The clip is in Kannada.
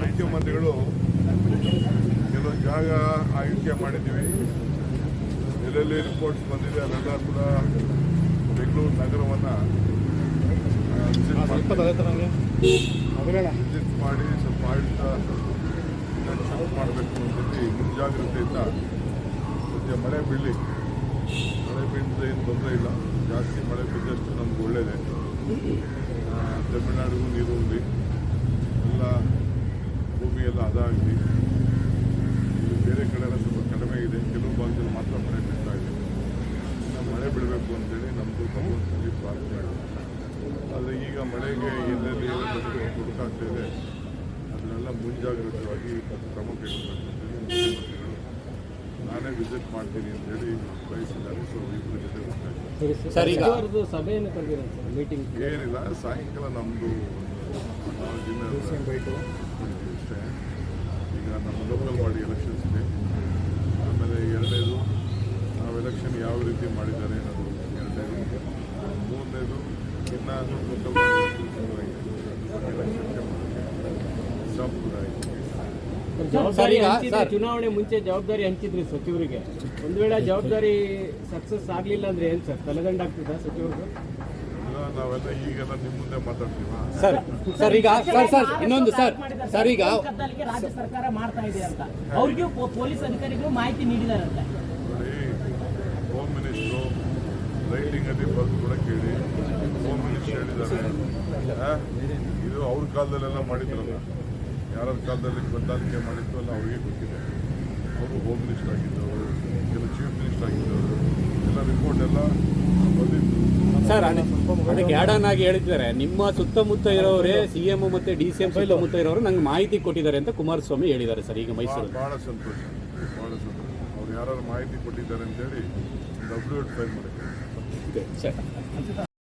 ಮುಖ್ಯಮಂತ್ರಿಗಳು ಕೆಲವು ಜಾಗ ಆಯ್ಕೆ ಮಾಡಿದ್ದೀವಿ. ಎಲ್ಲೆಲ್ಲಿ ರಿಪೋರ್ಟ್ಸ್ ಬಂದಿದೆ ಅದೆಲ್ಲ ಕೂಡ ಬೆಂಗಳೂರು ನಗರವನ್ನು ವಿಸಿಟ್ ಮಾಡಿ. ಸ್ವಲ್ಪ ಆಡಳಿತ ಮಾಡಬೇಕು ಅಂತೇಳಿ ಮುಂಜಾಗ್ರತೆಯಿಂದ ಸದ್ಯ ಮಳೆ ಬೀಳಲಿ. ಮಳೆ ಬೀಳಿದ್ರೆ ಏನು ತೊಂದರೆ ಇಲ್ಲ. ಜಾಸ್ತಿ ಮಳೆ ಬಿದ್ದಷ್ಟು ನಮ್ಗೆ ಒಳ್ಳೆಯದೇ ತಮಿಳ್ನಾಡಿಗೂ ನೀರು ಉಂಡಿ ಎಲ್ಲ ಭೂಮಿಯೆಲ್ಲ ಆಗಲಿ ಇಲ್ಲಿ ಬೇರೆ ಕಡೆ ಎಲ್ಲ ಸ್ವಲ್ಪ ಕಡಿಮೆ ಇದೆ. ಕೆಲವು ಭಾಗದಲ್ಲಿ ಮಾತ್ರ ಮಳೆ ಬೀಳ್ತಾ ಇದೆ. ಮಳೆ ಬಿಡಬೇಕು ಅಂತೇಳಿ ನಮ್ಮದು ಭಗವಂತನಲ್ಲಿ ಪ್ರಾರ್ಥನೆ ಆದರೆ ಈಗ ಮಳೆಗೆ ಎಲ್ಲೆಲ್ಲಿ ಏನೆಲ್ಲ ಹುಡುಕಾಗ್ತಾ ಇದೆ. ಅದನ್ನೆಲ್ಲ ಮುಂಜಾಗ್ರತವಾಗಿ ಕ್ರಮ ಕೈಗೊಳ್ಳಬೇಕು ನಾನೇ ವಿಸಿಟ್ ಮಾಡ್ತೀನಿ ಅಂತೇಳಿ ಬಯಸಿದ್ದಾರೆ. ಸೊ ಇಬ್ಬರ ಜೊತೆ ಹೋಗ್ತಾ ಇದ್ದೀನಿ. ಮೀಟಿಂಗ್ ಏನಿಲ್ಲ ಸಾಯಂಕಾಲ ನಮ್ಮದು ಈಗ ನಮ್ಮ ಲೋಕಲ್ ಬಾಡಿ ಎಲೆಕ್ಷನ್ಸ್ ಇದೆ ಆಮೇಲೆ ಎರಡನೇದು ನಾವು ಎಲೆಕ್ಷನ್ ಯಾವ ರೀತಿ ಮಾಡಿದ್ದಾರೆ ಅನ್ನೋದು ಎರಡನೇದು ಮೂರನೇದು ಇನ್ನು ಲೋಕಲ್ ಜವಾಬ್ದಾರಿ ಚುನಾವಣೆ ಮುಂಚೆ ಜವಾಬ್ದಾರಿ ಹಂಚಿದ್ರಿ ಸಚಿವರಿಗೆ. ಒಂದು ವೇಳೆ ಜವಾಬ್ದಾರಿ ಸಕ್ಸಸ್ ಆಗ್ಲಿಲ್ಲ ಅಂದ್ರೆ ಏನ್ ಸರ್? ತಲೆದಂಡ ಆಗ್ತದ ಸಚಿವರಿಗೆ ಇಲ್ಲ ನಾವೆಲ್ಲ ಈಗೆಲ್ಲ ನಿಮ್ಮ ಮುಂದೆ ಮಾತಾಡ್ತೀವಾ. ಸರ್ ಸರ್ ಈಗ ಸರ್ ಸರ್ ಇನ್ನೊಂದು ಸರ್ ಸರ್ ಈಗ ರಾಜ್ಯ ಸರ್ಕಾರ ಮಾಡ್ತಾ ಇದೆ ಅಂತ. ಅವ್ರಿಗೂ ಪೊಲೀಸ್ ಅಧಿಕಾರಿಗಳು ಮಾಹಿತಿ ನೀಡಿದಾರಂತೆ. ನೋಡಿ ಹೋಮ್ ಮಿನಿಸ್ಟ್ರು ರೈಟಿಂಗಲ್ಲಿ ಬರೆದು ಕೂಡ ಕೇಳಿ ಹೋಮ್ ಮಿನಿಸ್ಟರ್ ಹೇಳಿದ್ದಾರೆ ಆ, ಇದು ಅವ್ರ ಕಾಲದಲ್ಲೆಲ್ಲ ಮಾಡಿದ್ರಲ್ಲ. ಯಾರ ಕಾಲದಲ್ಲಿ ಬದಲಾವಣೆ ಮಾಡಿತ್ತು ಅಲ್ಲ ಅವ್ರಿಗೆ ಗೊತ್ತಿದೆ. ಅವರು ಹೋಮ್ ಮಿನಿಸ್ಟರ್ ಆಗಿದ್ದವರು ಕೆಲವು ಚೀಫ್ ಮಿನಿಸ್ಟರ್ ಆಗಿದ್ದವರು ಎಲ್ಲ ರಿಪೋರ್ಟ್ ಎಲ್ಲ ಸರ್ ಅದೇ- ಅದಕ್ಕೆ ಆನ್ ಆಗಿ ಹೇಳಿದ್ದಾರೆ. ನಿಮ್ಮ ಸುತ್ತಮುತ್ತ ಇರೋರೇ ಸಿ ಎಂ ಮತ್ತೆ ಡಿ ಸಿ ಎಂ ಸುತ್ತಮುತ್ತ ಇರೋರು ನಂಗೆ ಮಾಹಿತಿ ಕೊಟ್ಟಿದ್ದಾರೆ ಅಂತ ಕುಮಾರಸ್ವಾಮಿ ಹೇಳಿದ್ದಾರೆ ಸರ್ ಈಗ ಮೈಸೂರು. ಬಹಳ ಸಂತೋಷ. ಬಹಳ ಸಂತೋಷ. ಅವ್ರು ಯಾರು ಮಾಹಿತಿ ಕೊಟ್ಟಿದ್ದಾರೆ ಅಂತೇಳಿ ಡಬ್ಲ್ಯೂ ಎಟ್ ಫೈಲ್ ಮಾಡಿ ಸರ್.